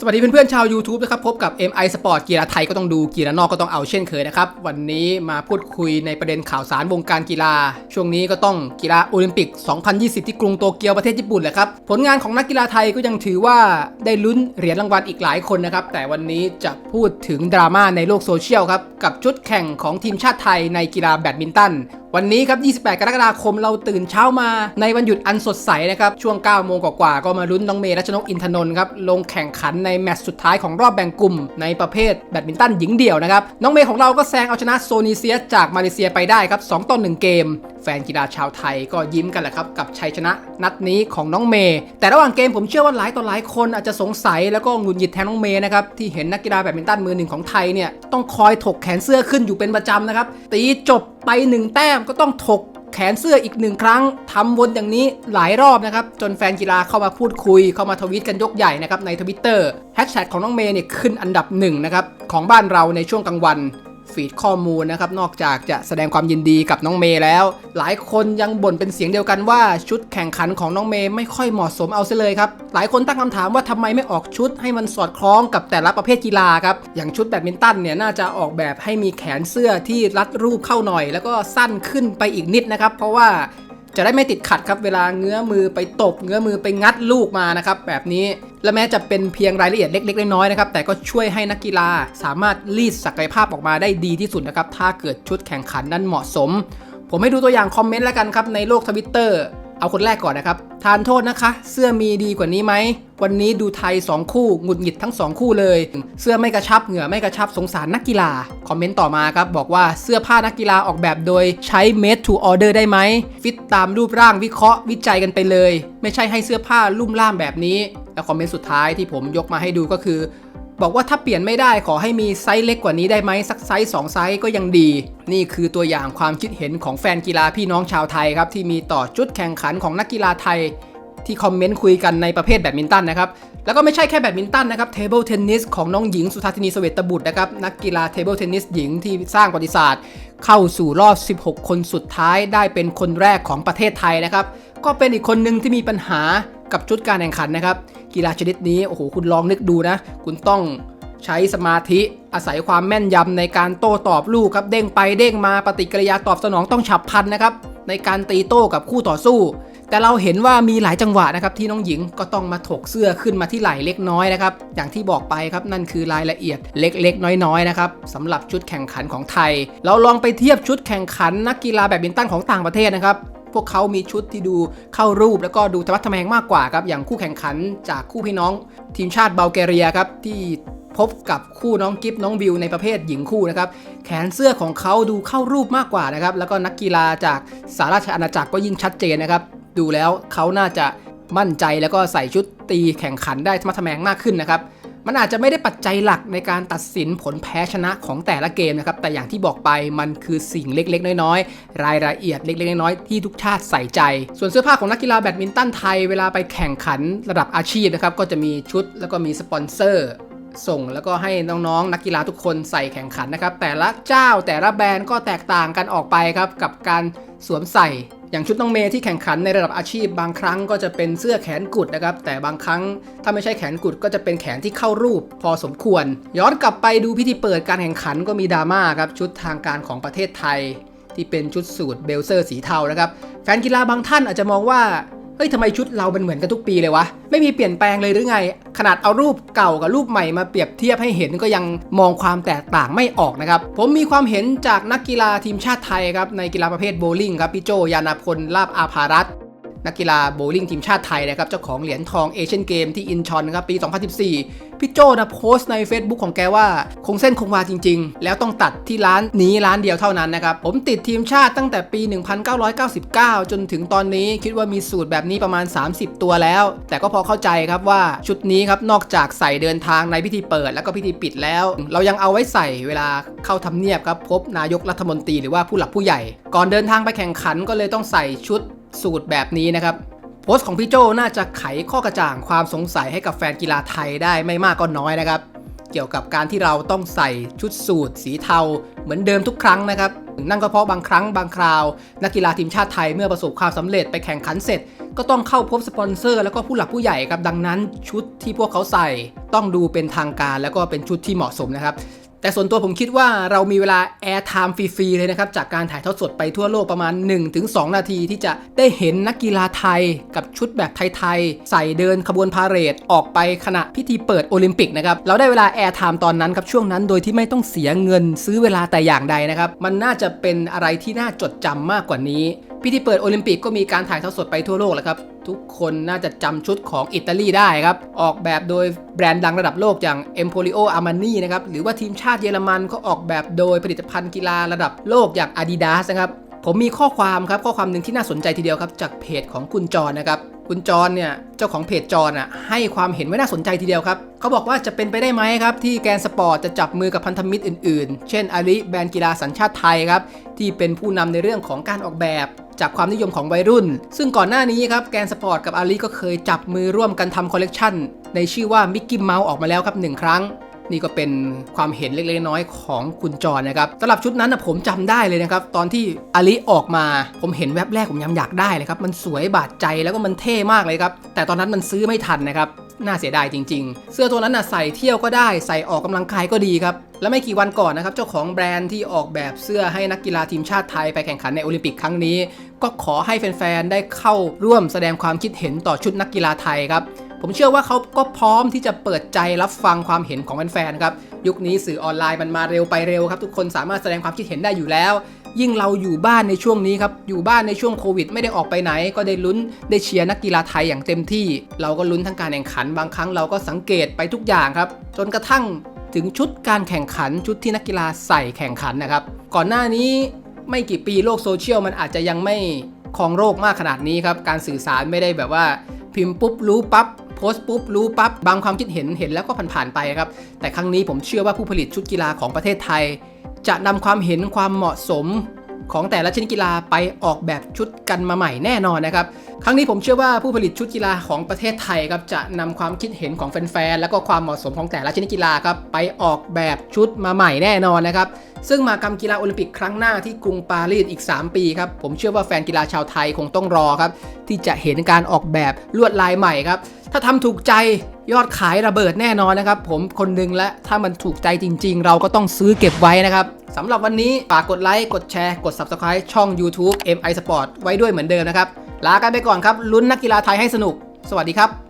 สวัสดีเพื่อนๆชาว YouTube นะครับพบกับ MI Sport กีฬาไทยก็ต้องดูกีฬานอกก็ต้องเอาเช่นเคยนะครับวันนี้มาพูดคุยในประเด็นข่าวสารวงการกีฬา ช่วงนี้ก็ต้องกีฬาโอลิมปิก 2020 ที่กรุงโตเกียวประเทศญี่ปุ่นแหละครับผลงานของนักกีฬาไทยก็ยังถือว่าได้ลุ้นเหรียญรางวัลอีกหลายคนนะครับแต่วันนี้จะพูดถึงดราม่าในโลกโซเชียลครับกับชุดแข่งของทีมชาติไทยในกีฬาแบดมินตัน วันนี้ครับ 28 กรกฎาคมเราตื่นเช้ามาในวันหยุดอันสดใสนะครับ ช่วง 9 โมงกว่าๆก็มาลุ้นน้องเมย์รัชนกอินทนนท์ครับ ลงแข่งขันในแมตช์สุดท้ายของรอบแบ่งกลุ่ม ในประเภทแบดมินตันหญิงเดี่ยวนะครับ น้องเมย์ของเราก็แซงเอาชนะโซนีเซียจากมาเลเซียไปได้ครับ 2 ต่อ 1 เกม แฟนกีฬาชาวไทยก็ยิ้มกันแหละครับกับชัยชนะนัดนี้ของน้องเมย์แต่ระหว่างเกมผมเชื่อว่าหลายต่อหลายคนอาจจะสงสัยแล้วก็หงุดหงิดแทนน้องเมย์นะครับที่เห็นนักกีฬาแบดมินตันมือหนึ่งของไทยเนี่ยต้องคอยถกแขนเสื้อขึ้นอยู่เป็นประจำนะครับตีจบไปหนึ่งแต้มก็ต้องถกแขนเสื้ออีกหนึ่งครั้งทำวนอย่างนี้หลายรอบนะครับ จนแฟนกีฬาเข้ามาพูดคุย เข้ามาทวีตกันยกใหญ่นะครับในทวิตเตอร์แฮชแท็กของน้องเมย์เนี่ยขึ้นอันดับหนึ่งนะครับของบ้านเราในช่วงกลางวัน ฟีดข้อมูลนะครับ นอกจากจะแสดงความยินดีกับน้องเมย์แล้ว หลายคนยังบ่นเป็นเสียงเดียวกันว่าชุดแข่งขันของน้องเมย์ไม่ค่อยเหมาะสมเอาซะเลยครับ หลายคนตั้งคำถามว่าทำไมไม่ออกชุดให้มันสอดคล้องกับแต่ละประเภทกีฬาครับ อย่างชุดแบดมินตันเนี่ยน่าจะออกแบบให้มีแขนเสื้อที่รัดรูปเข้าหน่อย แล้วก็สั้นขึ้นไปอีกนิดนะครับ เพราะว่า จะได้ไม่ติดขัดครับเวลาเงื้อมือไปตบเงื้อมือไปงัดลูกมานะครับแบบนี้และแม้จะเป็นเพียงรายละเอียดเล็ก ๆ น้อยๆนะครับแต่ก็ช่วยให้นักกีฬาสามารถรีดศักยภาพออกมาได้ดีที่สุดนะครับถ้าเกิดชุดแข่งขันนั้นเหมาะสม ผมให้ดูตัวอย่างคอมเมนต์แล้วกันครับในโลกทวิตเตอร์ เอาคนแรกก่อนนะครับทานโทษนะคะ เสื้อมีดีกว่านี้ไหม วันนี้ดูไทย 2 คู่หงุดหงิดทั้ง 2 คู่เลย เสื้อไม่กระชับเหงื่อไม่กระชับสงสารนักกีฬา คอมเมนต์ต่อมาครับ บอกว่าเสื้อผ้านักกีฬาออกแบบโดยใช้ made to order ได้ไหม ฟิตตามรูปร่างวิเคราะห์วิจัยกันไปเลย ไม่ใช่ให้เสื้อผ้าลุ่มล่ามแบบนี้ แล้วคอมเมนต์สุดท้ายที่ผมยกมาให้ดูก็คือ บอกว่าถ้าเปลี่ยนไม่ได้ขอให้มีไซส์เล็กกว่านี้ได้ไหมสักไซส์2ไซส์ก็ยังดี นี่คือตัวอย่างความคิดเห็นของแฟนกีฬาพี่น้องชาวไทยครับที่มีต่อจุดแข่งขันของนักกีฬาไทย ที่คอมเมนต์คุยกันในประเภทแบดมินตันนะครับแล้วก็ไม่ใช่แค่แบดมินตันนะครับเทเบิลเทนนิสของน้องหญิงสุธาธินีสเวตบุตรนะครับนักกีฬาเทเบิลเทนนิสหญิงที่สร้างประวัติศาสตร์ เข้าสู่รอบ 16 คนสุดท้ายได้เป็นคนแรกของประเทศไทยนะครับก็เป็นอีกคนหนึ่งที่มีปัญหา กับชุดการแข่งขันนะครับ กีฬาชนิดนี้โอ้โหคุณลองนึกดูนะ คุณต้องใช้สมาธิอาศัยความแม่นยำในการโต้ตอบลูกครับ เด้งไปเด้งมาปฏิกิริยาตอบสนองต้องฉับพลันนะครับ ในการตีโต้กับคู่ต่อสู้ แต่เราเห็นว่ามีหลายจังหวะนะครับ ที่น้องหญิงก็ต้องมาถกเสื้อขึ้นมาที่ไหล่เล็กน้อยนะครับ อย่างที่บอกไปครับนั่นคือรายละเอียดเล็กๆ น้อยๆนะครับสำหรับชุดแข่งขันของไทย เราลองไปเทียบชุดแข่งขันนักกีฬาแบดมินตันของต่างประเทศนะครับ พวกเขามีชุดที่ดูเข้ารูปแล้วก็ดูธรรมะทแมงมากกว่าครับ อย่างคู่แข่งขันจากคู่พี่น้อง ทีมชาติเบลแกเรียครับที่พบกับคู่น้องกิฟน้องวิวในประเภทหญิงคู่นะครับแขนเสื้อของเขาดูเข้ารูปมากกว่านะครับแล้วก็นักกีฬาจากสหราชอาณาจักรก็ยิ่งชัดเจนนะครับดูแล้วเขาน่าจะมั่นใจแล้วก็ใส่ชุดตีแข่งขันได้ธรรมะทแมงมากขึ้นนะครับ มันอาจจะไม่ได้ปัจจัยหลักในการตัดสินผลแพ้ชนะของแต่ละเกมนะครับ แต่อย่างที่บอกไปมันคือสิ่งเล็กๆ น้อยๆ รายละเอียดเล็กๆ น้อยๆ ที่ทุกชาติใส่ใจ ส่วนเสื้อผ้าของนักกีฬาแบดมินตันไทยเวลาไปแข่งขันระดับอาชีพนะครับ ก็จะมีชุดแล้วก็มีสปอนเซอร์ ส่งแล้วก็ให้น้องๆ นักกีฬาทุกคนใส่แข่งขันนะครับ แต่ละเจ้าแต่ละแบรนด์ก็แตกต่างกันออกไปครับ กับการสวมใส่ อย่างชุดน้องเมย์ที่แข่งขันในระดับอาชีพ บางครั้งก็จะเป็นเสื้อแขนกุดนะครับ แต่บางครั้งถ้าไม่ใช่แขนกุดก็จะเป็นแขนที่เข้ารูปพอสมควร ย้อนกลับไปดูพิธีเปิดการแข่งขันก็มีดราม่าครับชุดทางการของประเทศไทย ที่เป็นชุดสูทเบลเซอร์สีเทานะครับแฟนกีฬาบางท่านอาจจะมองว่าเฮ้ยทำไมชุดเราเป็นเหมือนกันทุกปีเลยวะ ไม่มีเปลี่ยนแปลงเลยหรือไง ขนาดเอารูปเก่ากับรูปใหม่มาเปรียบเทียบให้เห็นก็ยังมองความแตกต่างไม่ออกนะครับ ผมมีความเห็นจากนักกีฬาทีมชาติไทยครับในกีฬาประเภทโบว์ลิ่งครับพี่โจยานาพลลาบอาภารัต นักกีฬาโบว์ลิ่งทีมชาติไทยนะครับเจ้าของเหรียญทองเอเชียนเกมที่อินชอนครับปี 2014 พี่โจนะโพสต์ใน Facebook ของแกว่าคงเส้นคงวาจริง ๆ แล้วต้องตัดที่ร้านนี้ร้านเดียวเท่านั้นนะครับผมติดทีมชาติตั้งแต่ปี 1999 จนถึงตอนนี้คิดว่ามีสูตรแบบนี้ประมาณ 30 ตัวแล้ว แต่ก็พอเข้าใจครับว่าชุดนี้ครับนอกจากใส่เดินทางในพิธีเปิด แล้วก็พิธีปิดแล้ว เรายังเอาไว้ใส่เวลาเข้าทำเนียบครับพบนายกรัฐมนตรีหรือว่าผู้หลักผู้ใหญ่ ก่อนเดินทางไปแข่งขันก็เลยต้องใส่ชุด สูตรแบบนี้นะครับ โพสต์ของพี่โจน่าจะไขข้อกระจ่างความสงสัยให้กับแฟนกีฬาไทยได้ไม่มากก็น้อยนะครับ เกี่ยวกับการที่เราต้องใส่ชุดสูทสีเทา เหมือนเดิมทุกครั้งนะครับนั่นก็เพราะบางครั้งบางคราว นักกีฬาทีมชาติไทยเมื่อประสบความสำเร็จไปแข่งขันเสร็จ ก็ต้องเข้าพบสปอนเซอร์ แล้วก็ผู้หลักผู้ใหญ่ครับดังนั้น ชุดที่พวกเขาใส่ ต้องดูเป็นทางการแล้วก็เป็นชุดที่เหมาะสมนะครับ แต่ส่วนตัวผมคิดว่าเรามีเวลา air time ฟรีๆเลยนะครับ จากการถ่ายทอดสดไปทั่วโลกประมาณ 1-2 นาทีที่จะได้เห็นนักกีฬาไทยกับชุดแบบไทยๆ ใส่เดินขบวนพาเหรดออกไปขณะพิธีเปิดโอลิมปิกนะครับ เราได้เวลา air time ตอนนั้นครับช่วงนั้นโดยที่ไม่ต้องเสียเงินซื้อเวลาแต่อย่างใดนะครับ มันน่าจะเป็นอะไรที่น่าจดจำมากกว่านี้ พิธีเปิดโอลิมปิกก็มีการถ่ายทอดสดไปทั่วโลกแล้วครับ ทุกคนน่าจะจำชุดของอิตาลีได้ครับ ออกแบบโดยแบรนด์ดังระดับโลกอย่าง Emporio Armani นะครับ หรือว่าทีมชาติเยอรมันก็ออกแบบโดยผลิตภัณฑ์กีฬาระดับโลกอย่าง Adidas นะครับ ผมมีข้อความครับ ข้อความหนึ่งที่น่าสนใจทีเดียวครับ จากเพจของคุณจรนะครับคุณจรเนี่ยเจ้าของเพจจรอะให้ความเห็นไว้น่าสนใจทีเดียวครับเขาบอกว่าจะเป็นไปได้ไหมครับ ที่แกนสปอร์ตจะจับมือกับพันธมิตรอื่นๆ เช่นอาลีแบรนด์กีฬาสัญชาติไทยครับที่เป็นผู้นำในเรื่องของการออกแบบ จากความนิยมของวัยรุ่น ซึ่งก่อนหน้านี้ครับแกนสปอร์ตกับอาลีก็เคยจับมือร่วมกันทำคอลเลกชันในชื่อว่ามิกกี้เมาส์ออกมาแล้วครับหนึ่งครั้ง นี่ก็เป็นความเห็นเล็กๆน้อยๆของคุณจรนะครับสำหรับชุดนั้นนะผมจำได้เลยนะครับ ตอนที่อาลิออกมาผมเห็นแวบแรกผมยังอยากได้เลยครับมันสวยบาดใจแล้วก็มันเท่มากเลยครับแต่ตอนนั้นมันซื้อไม่ทันนะครับ น่าเสียดายจริง ๆ เสื้อตัวนั้นนะใส่เที่ยวก็ได้ใส่ออกกำลังกายก็ดีครับ และไม่กี่วันก่อนนะครับเจ้าของแบรนด์ที่ออกแบบเสื้อให้นักกีฬาทีมชาติไทยไปแข่งขันในโอลิมปิกครั้งนี้ ก็ขอให้แฟนๆได้เข้าร่วมแสดงความคิดเห็นต่อชุดนักกีฬาไทยครับผมเชื่อว่าเขาก็พร้อมที่จะเปิดใจรับฟังความเห็นของแฟนๆครับ ยุคนี้สื่อออนไลน์มันมาเร็วไปเร็วครับ ทุกคนสามารถแสดงความคิดเห็นได้อยู่แล้ว ยิ่งเราอยู่บ้านในช่วงนี้ครับ อยู่บ้านในช่วงโควิด ไม่ได้ออกไปไหน ก็ได้ลุ้นได้เชียร์นักกีฬาไทยอย่างเต็มที่ เราก็ลุ้นทั้งการแข่งขันบางครั้งเราก็สังเกตไปทุกอย่างครับ จนกระทั่งถึงชุดการแข่งขันชุดที่นักกีฬาใส่แข่งขันนะครับ ก่อนหน้านี้ไม่กี่ปีโลกโซเชียลมันอาจจะยังไม่ครองโลกมากขนาดนี้ครับ การสื่อสารไม่ได้แบบว่า พิมพ์ปุ๊บรู้ปั๊บโพสต์ปุ๊บรู้ปั๊บบางความคิดเห็นเห็นแล้วก็ผ่านๆไปครับ แต่ครั้งนี้ผมเชื่อว่าผู้ผลิตชุดกีฬาของประเทศไทย จะนำความเห็นความเหมาะสม ของแต่ละชนิดกีฬาไปออกแบบชุดกันมาใหม่แน่นอนนะครับ ครั้งนี้ผมเชื่อว่าผู้ผลิตชุดกีฬาของประเทศไทยครับจะนำความคิดเห็นของแฟนๆ และก็ความเหมาะสมของแต่ละชนิดกีฬาครับไปออกแบบชุดมาใหม่แน่นอนนะครับ ซึ่งมากรรมกีฬาโอลิมปิกครั้งหน้าที่กรุงปารีสอีก 3 ปีครับ ผมเชื่อว่าแฟนกีฬาชาวไทยคงต้องรอครับที่จะเห็นการออกแบบลวดลายใหม่ครับ ถ้าทำถูกใจยอดขายระเบิดแน่นอนนะครับ ผมคนหนึงและถ้ามันถูกใจจริง ๆ เราก็ต้องซื้อเก็บไว้นะครับ สำหรับวันนี้ฝากกดไลค์กดแชร์กด Subscribe ช่อง YouTube MI Sport ไว้ด้วยเหมือนเดิมนะครับลากันไปก่อนครับลุ้นนักกีฬาไทยให้สนุก สวัสดีครับ